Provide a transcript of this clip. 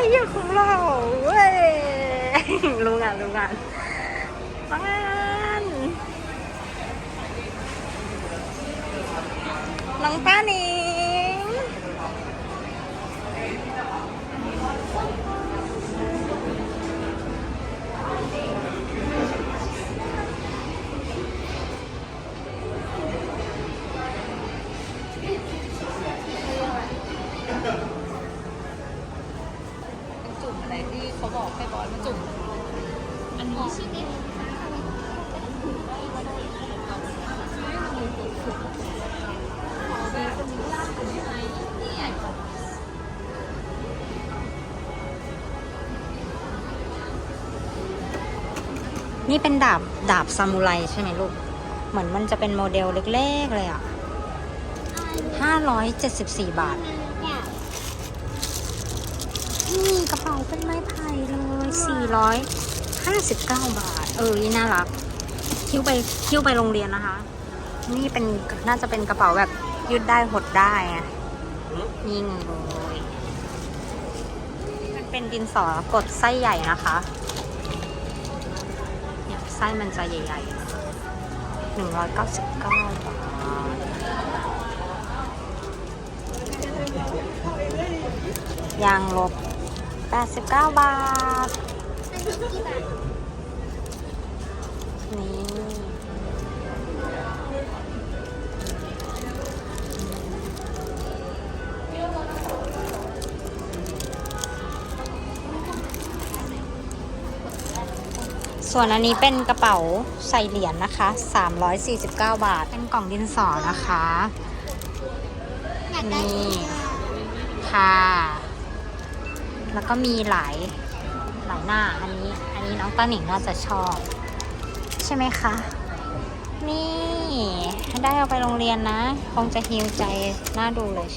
ไรอย่างของเราเว้ยรู้งานรู้งานมางานน้องป้าหนิ เขาบอกให้บอสมาจุ่มอันนี้ชื่อเด็กนี่เป็นดาบ ดาบซามูไรใช่ไหมลูก เหมือนมันจะเป็นโมเดลเล็กๆเลยอะ574บาท นี่กระเป๋าเป็นไม้ไผ่เลย 459 บาท เออนี่น่ารักคิ้วไปคิ้วไปโรงเรียนนะคะ นี่เป็นน่าจะเป็นกระเป๋าแบบยืดได้หดได้อะยิ่งเลยมันเป็นดินสอกดไส้ใหญ่นะคะเนี่ยไส้มันจะใหญ่ๆ199บาทยางลบ 89 บาท นี่ส่วนอันนี้เป็นกระเป๋าใส่เหรียญนะคะ 349 บาท เป็นกล่องดินสอนะคะ นี่ ค่ะ แล้วก็มีหลายหลายหน้าอันนี้ อันนี้น้องต้าหนิงน่าจะชอบ ใช่ไหมคะ นี่ ได้เอาไปโรงเรียนนะ คงจะฮิวใจน่าดูเลย